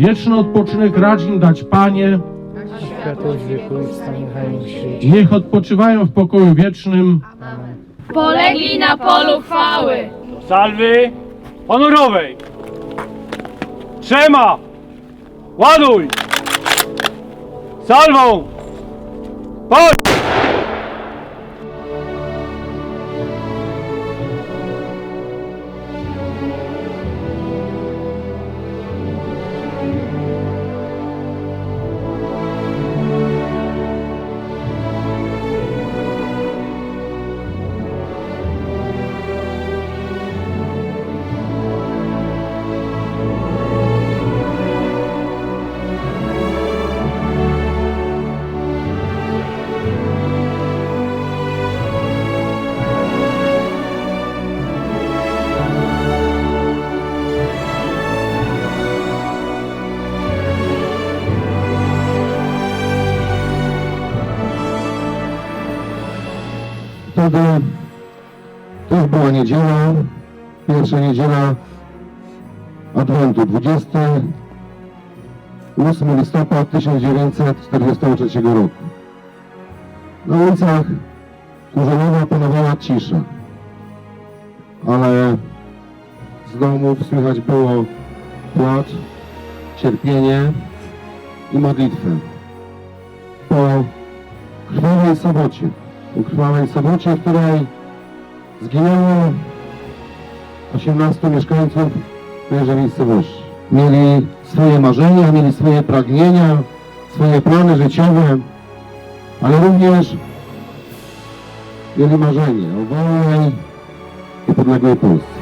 Wieczny odpoczynek racz im dać, Panie. Niech odpoczywają w pokoju wiecznym. Polegli na polu chwały. Salwy honorowej. Trzema. Ładuj. Salwą. Pol. Wtedy to już była niedziela, pierwsza niedziela Adwentu, 28 listopad 1943 roku. Na ulicach Kurzelowa panowała cisza, ale z domów słychać było płacz, cierpienie i modlitwę. Po krwawej sobocie, krwawej sobocie, w której zginęło 18 mieszkańców tejże miejscowości. Mieli swoje marzenia, mieli swoje pragnienia, swoje plany życiowe, ale również mieli marzenie o wolnej i podległej Polsce.